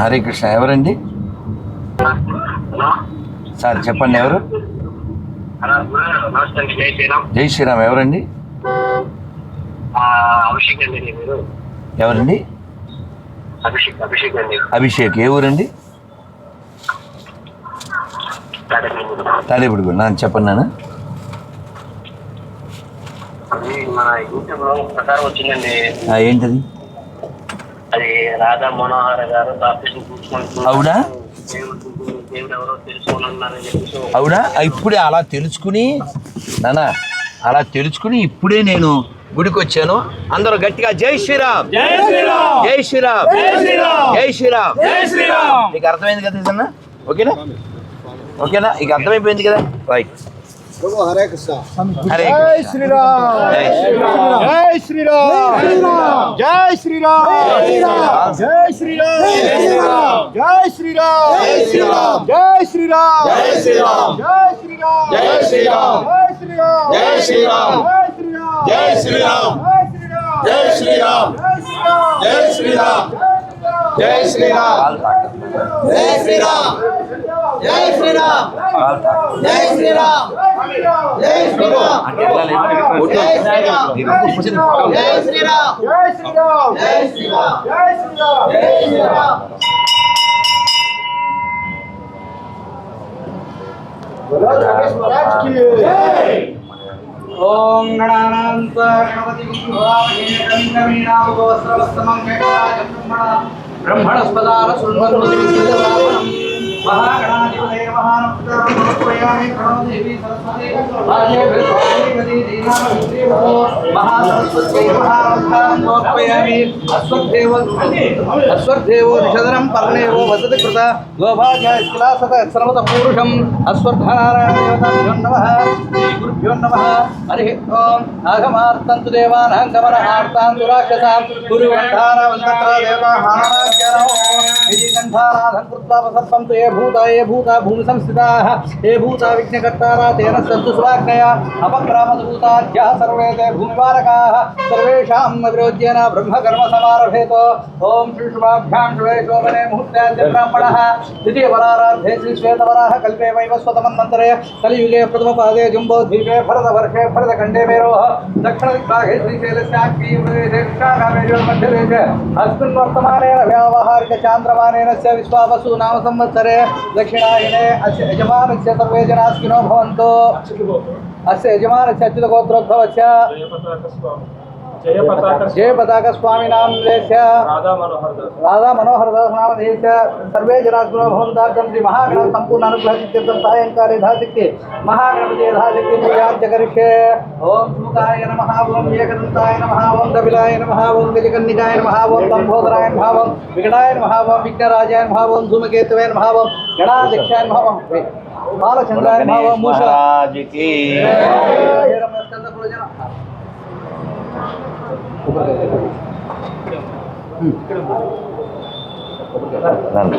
హరే కృష్ణ ఎవరండి? సార్ చెప్పండి ఎవరు? జై శ్రీరామ్ ఎవరండి? ఎవరండి? అభిషేక్ అండి. అభిషేక్ ఏ ఊరండి? తాడేపుడు నా చెప్పండి నాన్న. ఏంటది? అది రాధా మనోహర్ గారు అవునా? దేవుడు ఎవరో చెప్పేసి అవునా? ఇప్పుడే అలా తెలుసుకుని నాన్న అలా తెలుసుకుని ఇప్పుడే నేను గుడికి వచ్చాను అందరూ గట్టిగా జై శ్రీరామ్. జై శ్రీరామ్. జై శ్రీరామ్. జై శ్రీరామ్. జై శ్రీరామ్. జై శ్రీరామ్. నీకు అర్థమైంది కదా ఓకేనా? ఓకేనా? ఇక అర్థమైపోయింది కదా? రైట్ హరే కృష్ణ హరే జై. శ్రీరామ్ జై శ్రీరామ్. జై శ్రీరామ్ జై శ్రీరామ్ జై శ్రీరామ్ జై శ్రీరామ్ జై శ్రీరామ్ జై శ్రీరామ్ జై శ్రీరామ్ జై శ్రీరామ్ జై శ్రీరామ్ జై శ్రీరామ్ జై శ్రీరామ్ జై శ్రీరామ్ జై శ్రీరామ్ జై శ్రీరామ్. జై శ్రీరామ్ జై శ్రీరామ్. జై శ్రీరామ్ జై శ్రీరామ్. జై శ్రీరామ్ జై శ్రీరామ్ జై శ్రీరామ్ జై శ్రీరామ్ జై శ్రీరామ్ ఓం గణానాంత గణపతి బ్రహ్మణస్పదాల సున్వన్మతివిశ్వజలావనం మహాగణాధిపతే మహానమస్కారం ప్రణోదేవి ब्रह्मणस्पदार सुन्वन्मुदिविद्यते महागणाधिपते अस्वर्देवो निषदनं पर्णेवो वसति कृता गोभाग्यश्लासतसर्वतपूरुषम् अस्वर्धनारायणदेवताभ्यो नमः श्रीगुरुभ्यो नमः हरिः ॐ नागमार्तन्तु देवानां गमनहार्तान्तु राक्षसां कृत्वा ये भूता ये भूता भूमि संस्थिताः हे भूता विघ्नकर्तारा, तेन सन्तु स्वाज्ञया सर्वे ते भूमिपालकाः सर्वेषां नगरोद्येन ब्रह्मकर्मसमारभेत। ॐ श्रीशुभाभ्यां शुभेशोभने मुहूर्त्याद्य ब्राह्मणः। द्वितीयवरारार्धे श्रीश्वेतवराः कल्पे वैवस्वतमन्वन्तरे कलियुगे प्रथमपादे जुम्बोद्वीपे भरतवर्षे भरतखण्डे मेरोः। अस्मिन् वर्तमानेन व्यावहारिकचान्द्रमानेन संवत्सरे అస్య యజమానస్య సర్వే జనాస్కినో భవంతు అస్య యజమానస్య అచ్యుత గోత్రోద్భవస్య जय पताक स्वामी नाम राधा मनोहर दास नाम सर्वे जनासुरो महागण संपूर्ण अनुग्रह सायंकाल सायंकाले धासिक्ति महागणपति ओम सुमुखाय नम ओम एकदन्ताय नम ओम कपिलाय नम ओम गजकन्निकाय नम ओम लंबोदराय नम ओम विघ्नाय नमः ओम विघ्नराजाय नमः ओम धूमकेतवे नमः ओम गणाध्यक्षाय ओम बालचंद्राय ओम की రండి.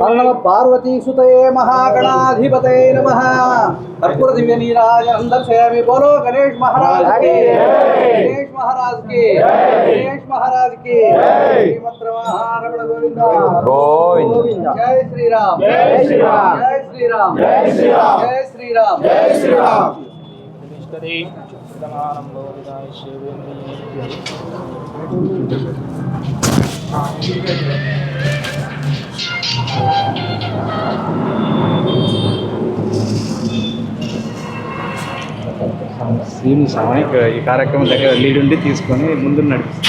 पार्वती पार्वतीसुतये महागणाधिपते नमः। कर्पूर दिव्य नीराज अंदर से हमें बोलो गणेश महाराज की। गणेश महाराज की। गणेश महाराज की। मंत्र महारमण गोविंद। जय श्री राम जय श्री राम जय श्री राम जय श्री राम जय श्री राम శ్రీని ఈ కార్యక్రమం దగ్గర లీడ్ ఉండి తీసుకొని ముందు నడిపిస్తాం.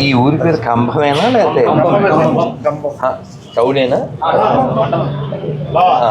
ఈ ఊరి పేరు కంభమేనా లేకపోతే ఆ.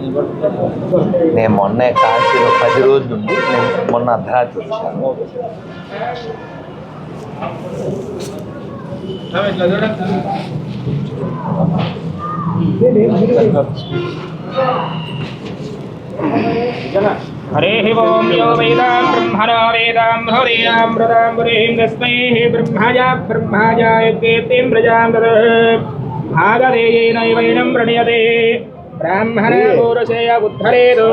అమ్మాయి నేను మొన్న కాశీలో పది రోజులు ఉండి నేను మొన్న అర్ధరాత్రి వచ్చాను हरेः ओं यो वेदां ब्रह्मणो वेदां हृदयां मृदां पुरीं तस्मै ब्रह्मजा ब्रह्माजायज्ञेतिं प्रजां ददः भागधेयेनैवैनं प्रणीयते ब्राह्मण पौरुषेय उद्धरेदो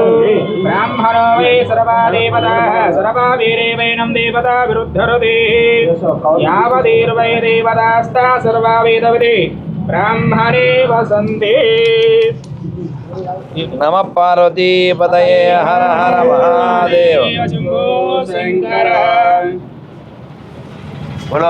ब्राह्मणो वै सर्वा देवताः सर्वा वीरेवैनं देवता विरुद्धरते यावदेर्वै देवतास्ता सर्वा वेदविदे ब्राह्मणे वसन्ते నమ పార్వతీ పదయే హర హర మహాదేవ్ శంభో శంకర బోలో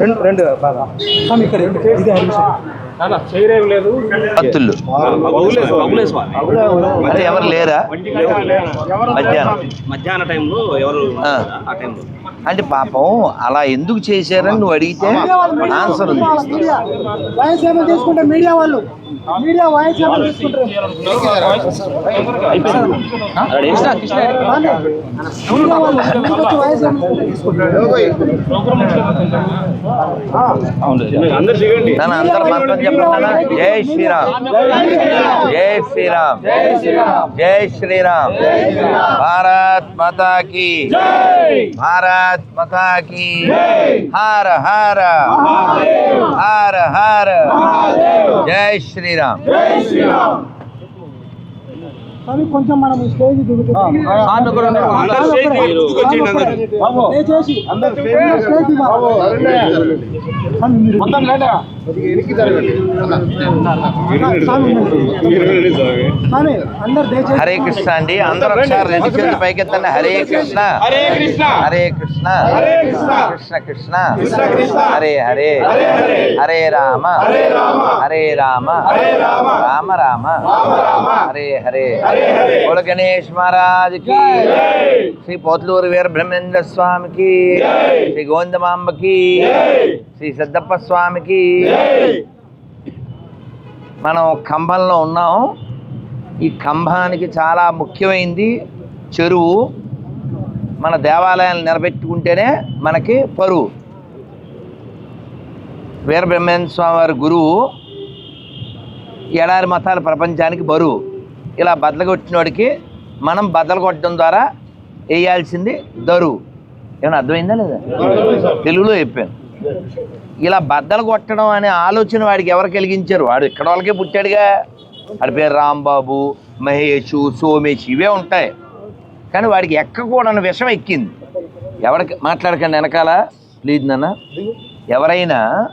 రెండు రెండు బాగా. చేయరేం లేదు. భక్తులు. అంటే ఎవరు లేరా? మధ్యాహ్నం. మధ్యాహ్న టైంలో ఎవరు ఆ. ఆ టైంలో? అంటే పాపం అలా ఎందుకు చేశారని నువ్వు అడిగితే ఆన్సర్ ఉంది. మీడియా వాళ్ళు మీడియా. వాయిస్ నన్ను అందరు మంత్రం చెప్పండి. జై శ్రీరామ్. జై శ్రీరామ్. జై శ్రీరామ్. భారత్ మాతా की భారత్ మకాకి హార హార హార హార జై శ్రీరామ్ జై శ్రీరామ్ కానీ కొంచెం మనం స్టేజ్ దిగుతున్నాం హరే కృష్ణ అండి. అందరూ ఒకసారి రెండు. చేతులు పైకెత్తండి. హరే కృష్ణ. హరే కృష్ణ. హరే కృష్ణ. హరే కృష్ణ. కృష్ణ కృష్ణ. కృష్ణ కృష్ణ. హరే హరే. హరే హరే. హరే రామ. హరే రామ. హరే రామ. హరే రామ. హరే హరే. బోల గణేష్ మహారాజ్కి జై. శ్రీ పోతులూరు వీర బ్రహ్మేంద్ర స్వామికి. శ్రీ గోవిందమాంబకి శ్రీ సిద్ధప్ప స్వామికి మనం కంభంలో ఉన్నాం. ఈ కంభానికి చాలా ముఖ్యమైనది చెరువు. మన దేవాలయాలు నిలబెట్టుకుంటేనే మనకి పరువు. వీరబ్రహ్మేంద్ర స్వామి వారి గురువు. ఎడారి మతాల ప్రపంచానికి బరువు. ఇలా బద్దలు కొట్టిన వాడికి మనం బద్దలు కొట్టడం ద్వారా వేయాల్సింది దరువు ఏమైనా అర్థమైందా లేదా? తెలుగులో చెప్పాను. ఇలా బద్దలు కొట్టడం అనే ఆలోచన వాడికి ఎవరు కలిగించారు? వాడు ఇక్కడ వాళ్ళకే పుట్టాడుగా. వాడి పేరు రాంబాబు మహేష్ సోమేష్ ఇవే ఉంటాయి. కానీ వాడికి ఎక్కకూడని విషం ఎక్కింది. ఎవరికి? మాట్లాడకండి వెనకాల. ప్లీజ్ నాన్న. ఎవరైనా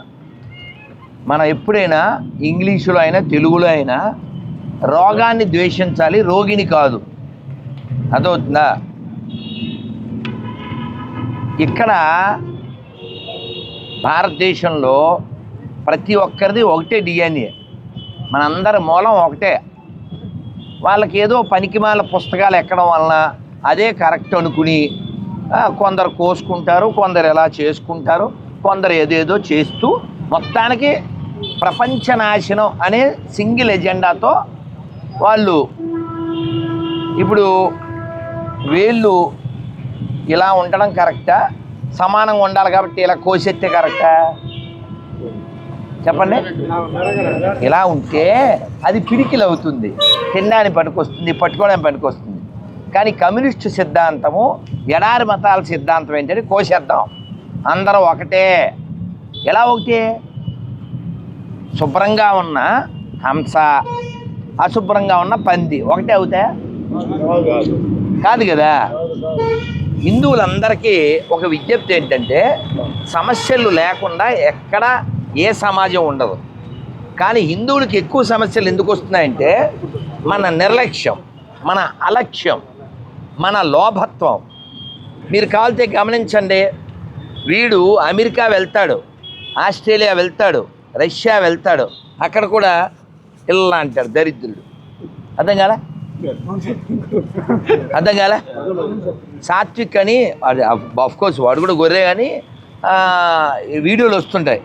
మనం ఎప్పుడైనా ఇంగ్లీషులో అయినా తెలుగులో అయినా రోగాన్ని ద్వేషించాలి రోగిని కాదు. అదవుతుందా ఇక్కడ భారతదేశంలో ప్రతి ఒక్కరిది ఒకటే డిఎన్ఏ. మనందరి మూలం ఒకటే. వాళ్ళకి ఏదో పనికిమాల పుస్తకాలు ఎక్కడం వలన అదే కరెక్ట్ అనుకుని కొందరు కోసుకుంటారు కొందరు ఎలా చేసుకుంటారు కొందరు ఏదేదో చేస్తూ మొత్తానికి ప్రపంచ నాశనం అనే సింగిల్ ఎజెండాతో వాళ్ళు ఇప్పుడు వీళ్ళు ఇలా ఉండడం కరెక్టా? సమానంగా ఉండాలి కాబట్టి ఇలా కోసెత్తే కరెక్టా? చెప్పండి. ఇలా ఉంటే అది పిడికిలు అవుతుంది. తినడానికి పనికొస్తుంది పట్టుకోవడానికి పనికొస్తుంది. కానీ కమ్యూనిస్టు సిద్ధాంతము ఎడారి మతాల సిద్ధాంతం ఏంటంటే కోసేద్దాం. అందరూ ఒకటే. ఎలా ఒకటే? శుభ్రంగా ఉన్న హంస అశుభ్రంగా ఉన్న పంది. ఒకటే అవుతాయా? కాదు కదా? హిందువులందరికీ ఒక విజ్ఞప్తి ఏంటంటే సమస్యలు లేకుండా ఎక్కడ ఏ సమాజం ఉండదు. కానీ హిందువులకి ఎక్కువ సమస్యలు ఎందుకు వస్తున్నాయంటే మన నిర్లక్ష్యం మన అలక్ష్యం మన లోభత్వం. మీరు కావాలితే గమనించండి వీడు అమెరికా వెళ్తాడు ఆస్ట్రేలియా వెళ్తాడు రష్యా వెళ్తాడు. అక్కడ కూడా ఇలా అంటాడు దరిద్రుడు. అర్థం కాల? అర్థం కాల? సాత్విక్ అని ఆఫ్ కోర్స్ వాడు కూడా గొర్రె కానీ వీడియోలు వస్తుంటాయి.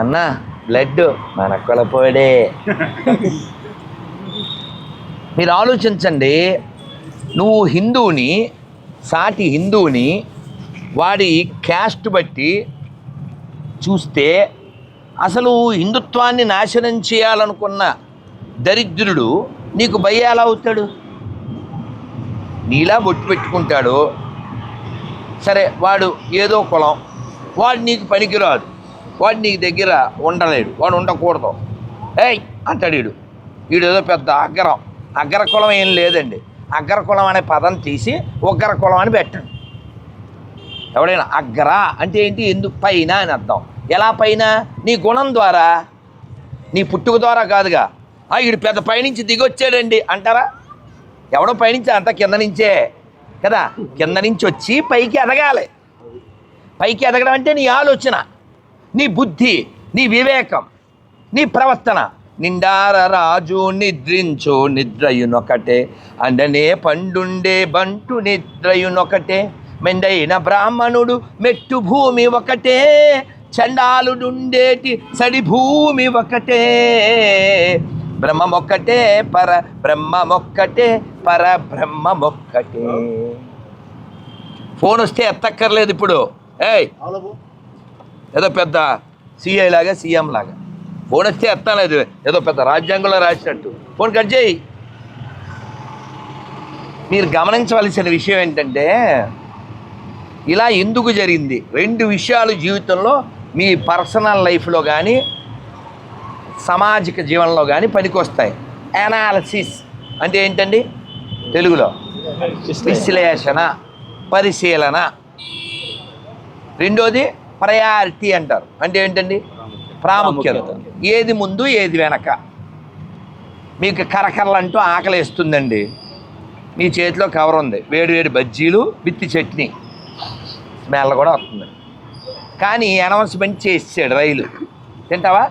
అన్న బ్లడ్ మన కొలపోడే మీరు ఆలోచించండి నువ్వు హిందువుని సాటి హిందువుని వాడి క్యాస్ట్ బట్టి చూస్తే అసలు హిందుత్వాన్ని నాశనం చేయాలనుకున్న దరిద్రుడు నీకు భయ ఎలా అవుతాడు? నీలా బొట్టు పెట్టుకుంటాడు. సరే వాడు ఏదో కులం. వాడు నీకు పనికిరాదు వాడు నీకు దగ్గర ఉండలేడు. వాడు ఉండకూడదు. ఏయ్ అంటాడు వీడు. వీడు ఏదో పెద్ద అగ్రం. అగ్ర కులం ఏం లేదండి. అగ్ర కులం అనే పదం తీసి ఉగ్ర కులం అని పెట్టండి. ఎవడైనా అగ్ర అంటే ఏంటి? ఎందుకు పైన అని అర్థం. ఎలా పైన? నీ గుణం ద్వారా నీ పుట్టుక ద్వారా కాదుగా. ఆ వీడు పెద్ద పైనుంచి దిగొచ్చాడండి అంటారా? ఎవడో పైనుంచి? అంత కింద నుంచే. కదా? కింద నుంచి వచ్చి పైకి ఎదగాలి. పైకి ఎదగడం అంటే నీ ఆలోచన నీ బుద్ధి నీ వివేకం నీ ప్రవర్తన. నిండార రాజు నిద్రించు నిద్రయునొకటే అండనే పండుండే బంటు నిద్రయునొకటే మెండైన బ్రాహ్మణుడు మెట్టు భూమి ఒకటే. చండాలుడుండేటి సడి భూమి ఒకటే. బ్రహ్మమొక్కటే పర బ్రహ్మమొక్కటే పర బ్రహ్మమొక్కటే. ఫోన్ వస్తే ఎత్తక్కర్లేదు ఇప్పుడు. ఏయ్! ఏదో పెద్ద సిఐ లాగా సీఎం లాగా. ఫోన్ వస్తే ఎత్తలేదు ఏదో పెద్ద రాజ్యాంగంలో రాసినట్టు. ఫోన్ కట్ చేయి. మీరు గమనించవలసిన విషయం ఏంటంటే ఇలా ఎందుకు జరిగింది? రెండు విషయాలు జీవితంలో మీ పర్సనల్ లైఫ్లో కానీ సామాజిక జీవనంలో కానీ పనికొస్తాయి. అనాలసిస్ అంటే ఏంటండి? తెలుగులో. విశ్లేషణ పరిశీలన. రెండోది ప్రయారిటీ అంటారు. అంటే ఏంటండి? ప్రాముఖ్యత. ఏది ముందు ఏది వెనక. మీకు కరకరలంటూ ఆకలి వేస్తుందండి మీ చేతిలో కవర్ ఉంది వేడి వేడి బజ్జీలు విత్తి చట్నీ. స్మెల్ కూడా వస్తుంది. కానీ అనౌన్స్మెంట్ చేసాడు రైలు. తింటావా?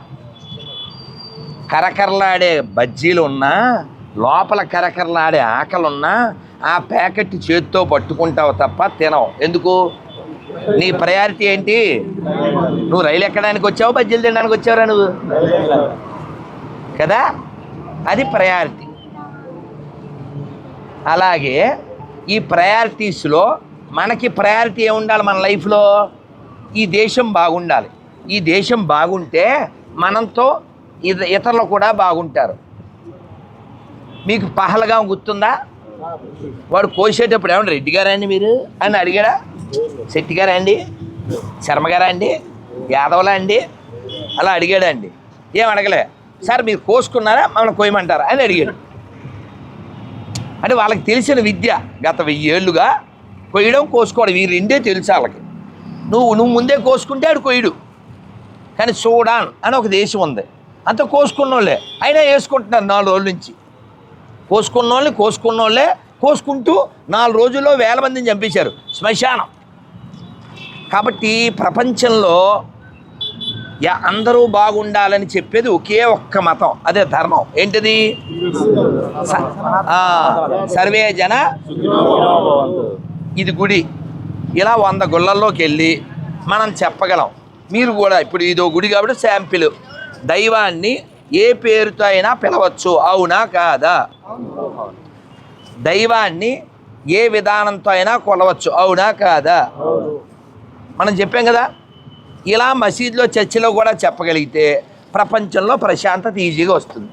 కరకరలాడే బజ్జీలు ఉన్నా లోపల కరకరలాడే ఆకలున్నా ఆ ప్యాకెట్ చేత్తో పట్టుకుంటావు తప్ప తినవు. ఎందుకు? నీ ప్రయారిటీ ఏంటి? నువ్వు రైలు ఎక్కడానికి వచ్చావు? బజ్జీలు తినడానికి వచ్చావురా నువ్వు? కదా? అది ప్రయారిటీ. అలాగే ఈ ప్రయారిటీస్లో మనకి ప్రయారిటీ ఏముండాలి మన లైఫ్లో? ఈ దేశం బాగుండాలి. ఈ దేశం బాగుంటే మనంతో ఇత ఇతరులు కూడా బాగుంటారు. మీకు పహలగా గుర్తుందా? వాడు కోసేటప్పుడు ఏమన్నా రెడ్డి గారా అండి మీరు? అని అడిగాడా? శెట్టి గారా అండి? శర్మ గారా అండి? యాదవలా అండి? అలా అడిగాడండి. ఏం అడగలే. సార్ మీరు కోసుకున్నారా? మమ్మల్ని కోయమంటారా అని అడిగాడు. అంటే వాళ్ళకి తెలిసిన విద్య గత వెయ్యి ఏళ్ళుగా కొయ్యడం కోసుకోవడం ఈ రెండే తెలుసు వాళ్ళకి. నువ్వు నువ్వు ముందే కోసుకుంటే ఆడు కొయ్యడు. కానీ సూడాన్ అని ఒక దేశం ఉంది. అంత కోసుకున్న వాళ్ళే అయినా వేసుకుంటున్నారు నాలుగు రోజుల నుంచి. కోసుకున్న వాళ్ళని కోసుకున్న వాళ్ళే కోసుకుంటూ నాలుగు రోజుల్లో వేల మందిని చంపేశారు. శ్మశానం. కాబట్టి ప్రపంచంలో యా అందరూ బాగుండాలని చెప్పేది ఒకే ఒక్క మతం. అదే ధర్మం. ఏంటిది? సర్వే జన ఇది గుడి. ఇలా వంద గుళ్ళల్లోకి వెళ్ళి మనం చెప్పగలం. మీరు కూడా ఇప్పుడు ఇదో గుడి కాబట్టి శాంపిల్. దైవాన్ని ఏ పేరుతో అయినా పిలవచ్చు. అవునా కాదా? దైవాన్ని ఏ విధానంతో అయినా కొలవచ్చు. అవునా కాదా? మనం చెప్పాం కదా? ఇలా మసీదులో చర్చిలో కూడా చెప్పగలిగితే ప్రపంచంలో ప్రశాంతత ఈజీగా వస్తుంది.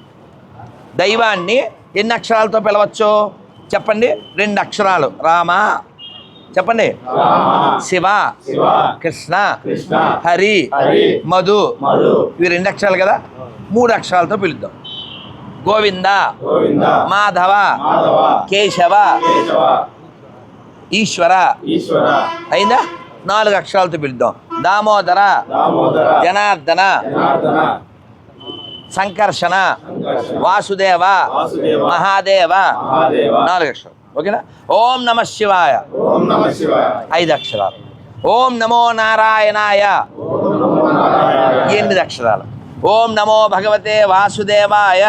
దైవాన్ని ఎన్ని అక్షరాలతో పిలవచ్చు? చెప్పండి. రెండు అక్షరాలు. రామా చెప్పండి. శివ కృష్ణ హరి మధు. ఇవి రెండు అక్షరాలు కదా? మూడు అక్షరాలతో పిలుద్దాం. గోవింద మాధవ కేశవ ఈశ్వర. అయిందా? నాలుగు అక్షరాలతో పిలుద్దాం. దామోదర జనార్దన సంకర్షణ వాసుదేవ మహాదేవ. నాలుగు అక్షరాలు. ఓకేనా? ఓం నమ శివాయ. ఐదు అక్షరాలు. ఓం నమో నారాయణాయ. ఎనిమిది అక్షరాలు. ఓం నమో భగవతే వాసుదేవాయ.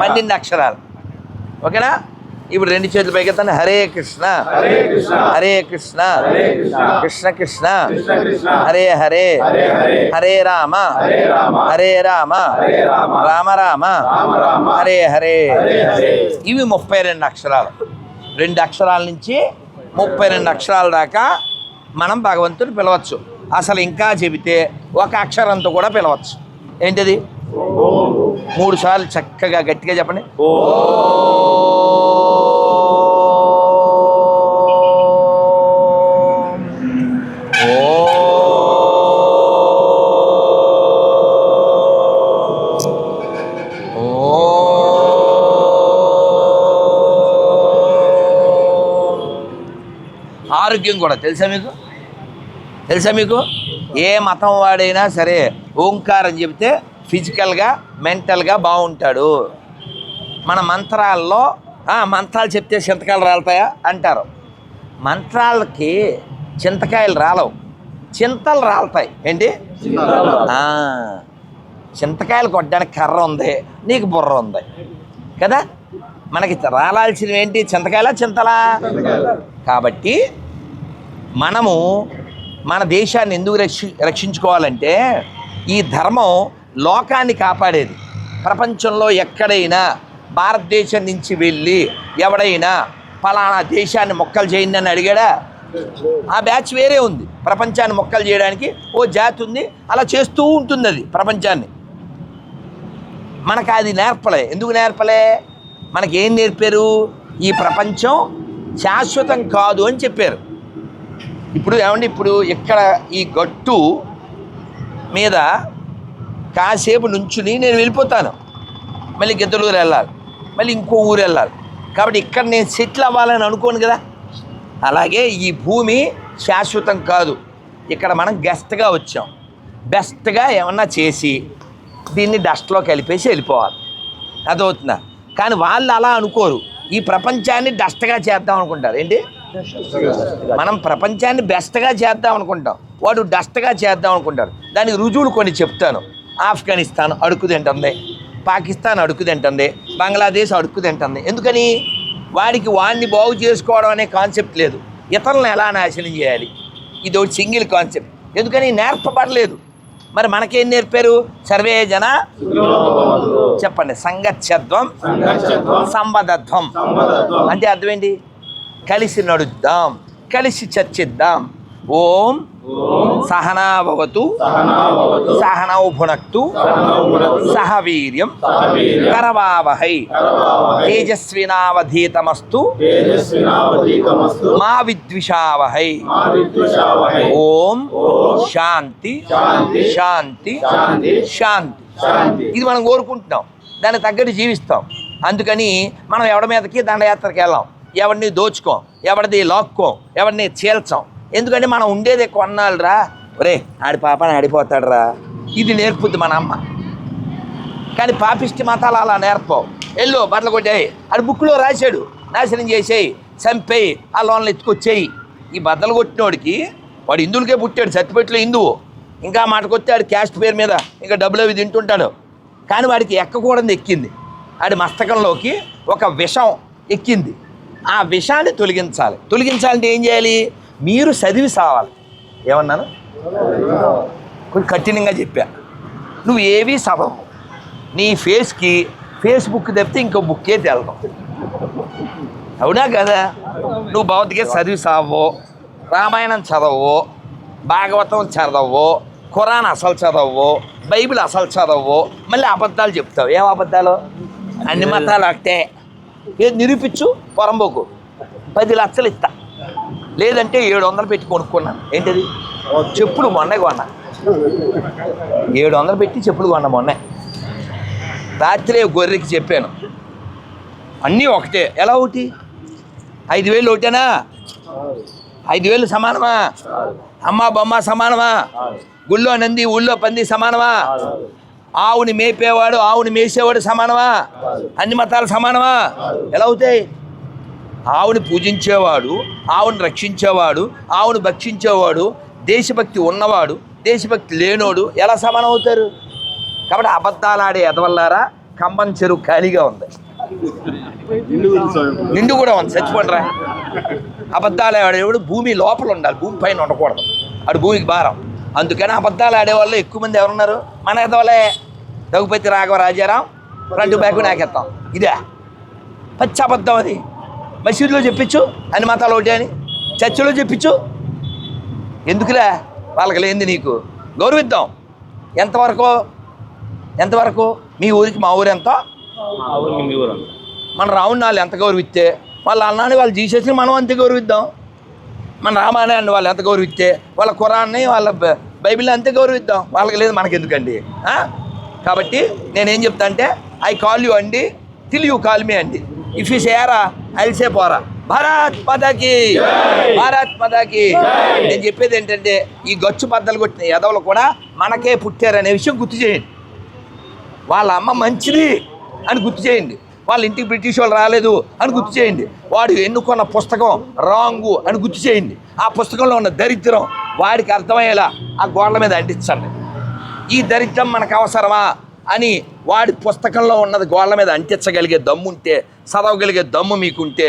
పన్నెండు అక్షరాలు. ఓకేనా? ఇప్పుడు రెండు చేతులు పైకెత్తండి. హరే కృష్ణ. హరే కృష్ణ. కృష్ణ. కృష్ణ. హరే హరే. హరే రామ. హరే రామ. రామ. రామ. హరే హరే. ఇవి ముప్పై రెండు అక్షరాలు. రెండు అక్షరాల నుంచి ముప్పై రెండు అక్షరాల దాకా మనం భగవంతుని పిలవచ్చు. అసలు ఇంకా చెబితే ఒక అక్షరంతో కూడా పిలవచ్చు. ఏంటిది? మూడు సార్లు చక్కగా గట్టిగా చెప్పండి. ఆరోగ్యం కూడా. తెలుసా మీకు? తెలుసా మీకు? ఏ మతం వాడైనా సరే ఓంకారం చెబితే ఫిజికల్గా మెంటల్గా బాగుంటాడు మన మంత్రాల్లో "ఆ, మంత్రాలు చెప్తే చింతకాయలు రాలుతాయా? అంటారు. మంత్రాలకి చింతకాయలు రాలవు. చింతలు రాలుతాయి. ఏంటి? చింతకాయలు కొట్టడానికి కర్ర ఉంది. నీకు బుర్ర ఉంది. కదా? మనకి రాలాల్సినవి ఏంటి? చింతకాయలా? చింతలా? కాబట్టి మనము మన దేశాన్ని ఎందుకు రక్షి రక్షించుకోవాలంటే ఈ ధర్మం లోకాన్ని కాపాడేది. ప్రపంచంలో ఎక్కడైనా భారతదేశం నుంచి వెళ్ళి ఎవడైనా ఫలానా దేశాన్ని మొక్కలు చేయండి అని అడిగాడా? ఆ బ్యాచ్ వేరే ఉంది. ప్రపంచాన్ని మొక్కలు చేయడానికి ఓ జాతి ఉంది. అలా చేస్తూ ఉంటుంది అది ప్రపంచాన్ని. మనకు అది నేర్పలే. ఎందుకు నేర్పలే? మనకేం నేర్పారు? ఈ ప్రపంచం శాశ్వతం కాదు అని చెప్పారు. ఇప్పుడు ఏమండి? ఇప్పుడు ఇక్కడ ఈ గట్టు మీద కాసేపు నుంచుని నేను వెళ్ళిపోతాను. మళ్ళీ గిద్దలూరు వెళ్ళాలి. మళ్ళీ ఇంకో ఊరు వెళ్ళాలి. కాబట్టి ఇక్కడ నేను సెటిల్ అవ్వాలని అనుకోను కదా. అలాగే ఈ భూమి శాశ్వతం కాదు. ఇక్కడ మనం గెస్ట్గా వచ్చాం. బెస్ట్గా ఏమన్నా చేసి దీన్ని డస్ట్లో కలిపేసి వెళ్ళిపోవాలి. అదవుతుందా కానీ వాళ్ళు అలా అనుకోరు. ఈ ప్రపంచాన్ని డస్ట్గా చేద్దాం అనుకుంటారు. ఏంటి? మనం ప్రపంచాన్ని బెస్ట్గా చేద్దాం అనుకుంటాం. వాడు డస్ట్గా చేద్దాం అనుకుంటారు దానికి రుజువులు కొన్ని చెప్తాను. ఆఫ్ఘనిస్తాన్ అడుకు తింటుంది. పాకిస్తాన్ అడుక్కు తింటుంది. బంగ్లాదేశ్ అడుక్కు తింటుంది. ఎందుకని? వాడికి వాడిని బాగు చేసుకోవడం అనే కాన్సెప్ట్ లేదు. ఇతరులను ఎలా నాశనం చేయాలి? ఇది ఒకటి సింగిల్ కాన్సెప్ట్ ఎందుకని? నేర్పబడలేదు. మరి మనకేం నేర్పారు? సర్వే జన చెప్పండి. సంగత్యత్వం సంవదత్వం అంటే అర్థం ఏంటి? కలిసి నడుద్దాం కలిసి చర్చిద్దాం. ఓం సహనాభవతు సహనౌ భునక్తు సహ వీర్యం కరవావహై తేజస్వినావధీతమస్తు మా విద్విషావహై. ఓం శాంతి శాంతి శాంతి ఇది మనం కోరుకుంటున్నాం దానికి తగ్గట్టు జీవిస్తాం. అందుకని మనం ఎవడి మీదకి దండయాత్రకి వెళ్ళాం. ఎవరిని దోచుకోం ఎవరిది లాక్కోం ఎవరిని చీల్చాం. ఎందుకంటే మనం ఉండేది కొన్నాళ్ళరా ఒరే ఆడి పాపని ఆడిపోతాడురా. ఇది నేర్పుద్ది మన అమ్మ. కానీ పాపిష్టి మతాలు అలా నేర్పవు. వెళ్ళు బట్టలు కొట్టాయి. అది బుక్లో రాశాడు. నాశనం చేసేయి చంపేయి ఆ లోన్లు ఎత్తుకొచ్చేయి. ఈ బద్దలు కొట్టినోడికి వాడు హిందువులకే పుట్టాడు సత్తిపెట్టులో హిందువు. ఇంకా మాటకొచ్చే ఆడు క్యాస్ట్ పేరు మీద ఇంకా డబ్బులు అవి తింటుంటాడు. కానీ వాడికి ఎక్కకూడదు ఎక్కింది. ఆడి మస్తకంలోకి ఒక విషం ఎక్కింది. ఆ విషాన్ని తొలగించాలి. తొలగించాలంటే ఏం చేయాలి? మీరు చదివి సావాలి ఏమన్నాను? కొంచెం కఠినంగా చెప్పా. నువ్వు ఏవీ చదవవు. నీ ఫేస్కి ఫేస్బుక్ తప్పితే ఇంకో బుక్కే తెలడం అవునా కదా? నువ్వు భౌతిక చదివి సావో రామాయణం చదవవు భాగవతం చదవవు ఖురాన్ అసలు చదవవు బైబిల్ అసలు చదవవు మళ్ళీ అబద్ధాలు చెప్తావు. ఏం అబద్ధాలు? అన్ని మతాలు ఒకటే. ఏది నిరూపించు పొరంబోకు పది లక్షలు ఇస్తా. లేదంటే ఏడు వందలు పెట్టి కొనుక్కున్నాను. ఏంటిది? చెప్పులు మొన్నే కొన్నా. ఏడు వందలు పెట్టి చెప్పులు కొన్నా మొన్నే. రాత్రి గొర్రెకి చెప్పాను. అన్నీ ఒకటే. ఎలా ఒకటి? ఐదు వేలు ఒకటేనా? ఐదు వేలు సమానమా? అమ్మ బొమ్మ సమానమా? గుళ్ళో నంది ఊళ్ళో పంది సమానమా? ఆవుని మేపేవాడు ఆవుని మేసేవాడు సమానమా? అన్ని మతాలు సమానమా? ఎలా అవుతాయి? ఆవుని పూజించేవాడు ఆవుని రక్షించేవాడు ఆవుని భక్షించేవాడు దేశభక్తి ఉన్నవాడు దేశభక్తి లేనోడు ఎలా సమానం అవుతారు? కాబట్టి అబద్ధాలాడే ఎదవల్లారా? కంబం చెరువు ఖాళీగా ఉంది. నిండు కూడా ఉంది చచ్చిపోండిరా. అబద్ధాలు ఆడేవాడు భూమి లోపల ఉండాలి భూమి పైన ఉండకూడదు. అటు భూమికి భారం. అందుకని అబద్ధాలు ఆడేవాళ్ళు ఎక్కువ మంది ఎవరున్నారు? మన ఎదవలే రఘుపతి రాఘవ రాజారాం ఫ్రంట్ బ్యాక్ నాకెత్తాం. ఇదే. పచ్చి అబద్ధం అది. మసీదులో చెప్పించు అని మతాలు ఒకటి అని. చర్చిలో చెప్పించు. ఎందుకులే? వాళ్ళకి లేనిది నీకు. గౌరవిద్దాం. ఎంతవరకు? ఎంతవరకు? మీ ఊరికి మా ఊరు ఎంత? మన రావుని వాళ్ళు ఎంత గౌరవిస్తే వాళ్ళ అన్నాన్ని వాళ్ళు జీసస్ని మనం అంతే గౌరవిద్దాం. మన రామాయణాన్ని వాళ్ళు ఎంత గౌరవిస్తే వాళ్ళ ఖురాన్ని వాళ్ళ బైబిల్ని అంతే గౌరవిద్దాం. వాళ్ళకి లేదు మనకి ఎందుకండి ఆ? కాబట్టి నేనేం చెప్తా అంటే ఐ కాల్ యూ అండి తిల్ యూ కాల్ మీ అండి. ఇఫ్ యూ సేరా ఐ సే పోరా. భారత్ పదకి భారత్ పదకి నేను చెప్పేది ఏంటంటే ఈ గచ్చు బద్దలు కొట్టిన ఎదవలు కూడా మనకే పుట్టారనే విషయం గుర్తు చేయండి. వాళ్ళ అమ్మ మంచిది అని గుర్తు చేయండి. వాళ్ళ ఇంటికి బ్రిటిష్ వాళ్ళు రాలేదు అని గుర్తు చేయండి. వాడు ఎన్నుకున్న పుస్తకం రాంగు అని గుర్తు చేయండి. ఆ పుస్తకంలో ఉన్న దరిద్రం వాడికి అర్థమయ్యేలా ఆ గోడల మీద అంటించండి. ఈ దరిద్రం మనకు అవసరమా అని వాడి పుస్తకంలో ఉన్నది గోడల మీద అంటించగలిగే దమ్ము ఉంటే చదవగలిగే దమ్ము మీకుంటే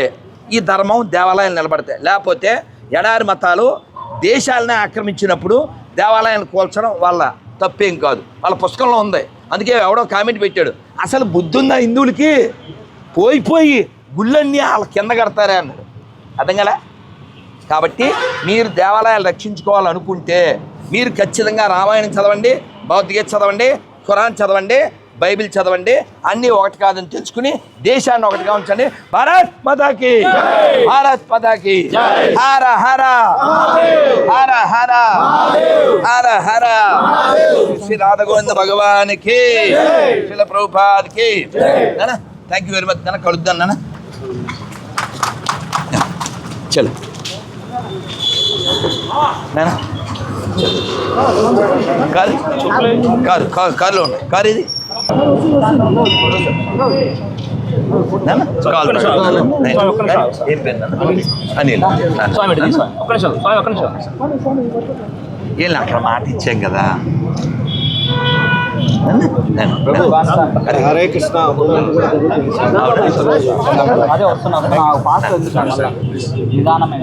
ఈ ధర్మం దేవాలయాలు నిలబడతాయి. లేకపోతే ఎడారి మతాలు దేశాలనే ఆక్రమించినప్పుడు దేవాలయాన్ని కూల్చడం వాళ్ళ తప్పేం కాదు. వాళ్ళ పుస్తకంలో ఉంది. అందుకే ఎవడో కామెంట్ పెట్టాడు అసలు బుద్ధి ఉందా హిందువులకి? పోయి పోయి గుళ్ళన్నీ వాళ్ళ కింద కడతారే అన్నాడు. అర్థం కదా కాబట్టి మీరు దేవాలయాలు రక్షించుకోవాలనుకుంటే మీరు ఖచ్చితంగా రామాయణం చదవండి భగవద్గీత చదవండి ఖురాన్ చదవండి బైబిల్ చదవండి. అన్నీ ఒకటి కాదని తెలుసుకుని దేశాన్ని ఒకటిగా ఉంచండి. భారత్ మతాకి. భారత్ మతాకి. హర హర. హర హర. హర హర. శ్రీ రాధగోవింద భగవానికి. శిల ప్రభుపాదికి. థ్యాంక్ యూ వెరీ మచ్ నాన్న కలుద్దాం నాన్న చలో. నాన్న కారు కారు కారు కారులో ఉన్నాయి. కారు ఇది. కాల్ ఏం పేరు అనిల్ ఏం అక్కడ మాట ఇచ్చాం కదా హరే కృష్ణ అదే వస్తున్నాం నిదానమే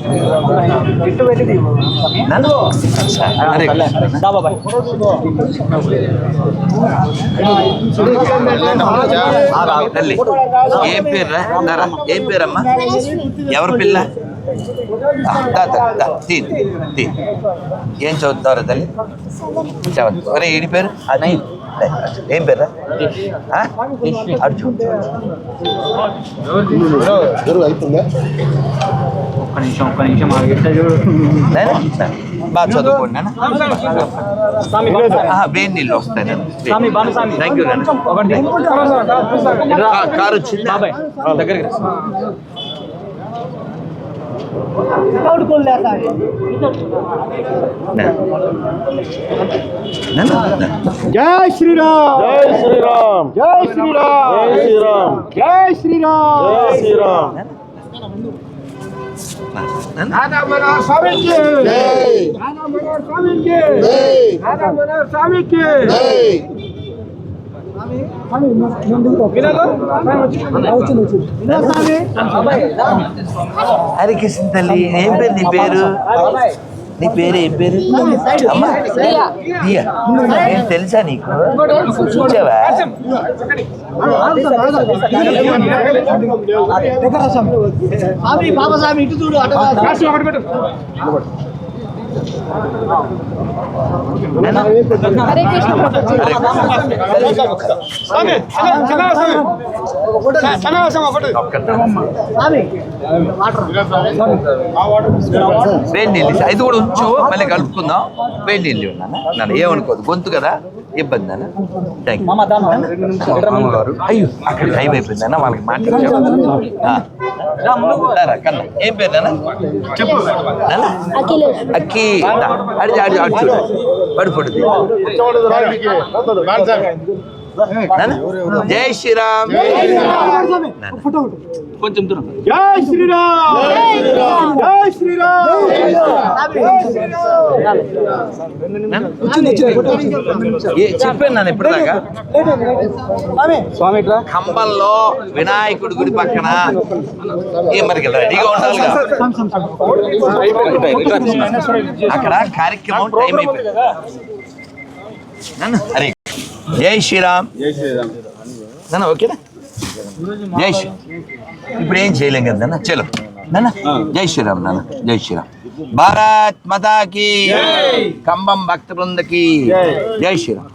కానీ ఇటు పెట్టి నాన్న? అరే, దా బాబాయ్ తల్లి ఏం పేరు రా ఏం పేరమ్మా ఎవరి పిల్ల ఆ, దా, దా, దా, తీ, తీ. ఏం చదువుతారు తల్లి సెవెంత్ ఒరే ఈడి పేరు అది ఏం పేరు అర్జున్. ఒక్క నిమిషం ఒక్క నిమిషం ఆగు. ఇట్లా చూడు. నాయనా? బాగా చదువుకోండి నాన్న ఆహా, వేడి నీళ్ళు వస్తాయి స్వామి, బాను స్వామి. థ్యాంక్ యూ నాన్న కా- కారు వచ్చింది బాబాయ్ దగ్గరికి రా. జై శ్రీరామ్. జై శ్రీరామ్. జై శ్రీరామ్. జై శ్రీరామ్. జై శ్రీరామ్. జై శ్రీరామ్. రాధా మనోహర్ స్వామికి. జై. రాధా మనోహర్ స్వామికి. జై. రాధా మనోహర్ స్వామికి. జై. హరి కృష్ణ తల్లి ఏం పేరు నీ పేరు? నీ పేరు ఏం పేరు? అమ్మా దియా. నేను తెలుసా నీకు? చూచావా? స్వామి ఇటు చూడు. హరే కృష్ణ. వేడి నీళ్ళు. ఇది కూడా ఉంచు మళ్ళీ కలుపుకుందాం. వేడి నీళ్ళు ఇవ్వు నాన్న. నాన్న ఏమనుకోదు గొంతు కదా? ఇబ్బంది నాన్న. థ్యాంక్ యూ అయ్యో అక్కడ టైం అయిపోయింది అన్న వాళ్ళకి మాట్లాడారు కన్నా. ఏం పేరు చెప్పు. నాన్న? అఖిలేష్ అక్కి అడి అడి అడి జై శ్రీరామ్. కొంచెం దూరం. జై శ్రీరామ్. జై శ్రీరామ్. చెప్పాను నాన్న ఇప్పటిదాకా స్వామి ఖమ్మంలో వినాయకుడి గుడి పక్కన ఏ మరి కదా. రెడీగా ఉండాలిగా అక్కడ కార్యక్రమం టైం అయిపోయింది నాన్న హరే జై శ్రీరామ్. నాన్న ఓకేనా? జై శ్రీ ఇప్పుడు ఏం చేయలేం కదా నాన్న? చలో. నాన్న జై శ్రీరామ్ నాన్న జై శ్రీరామ్. భారత్ మాతాకి కంబం భక్త బృందకి జై శ్రీరామ్.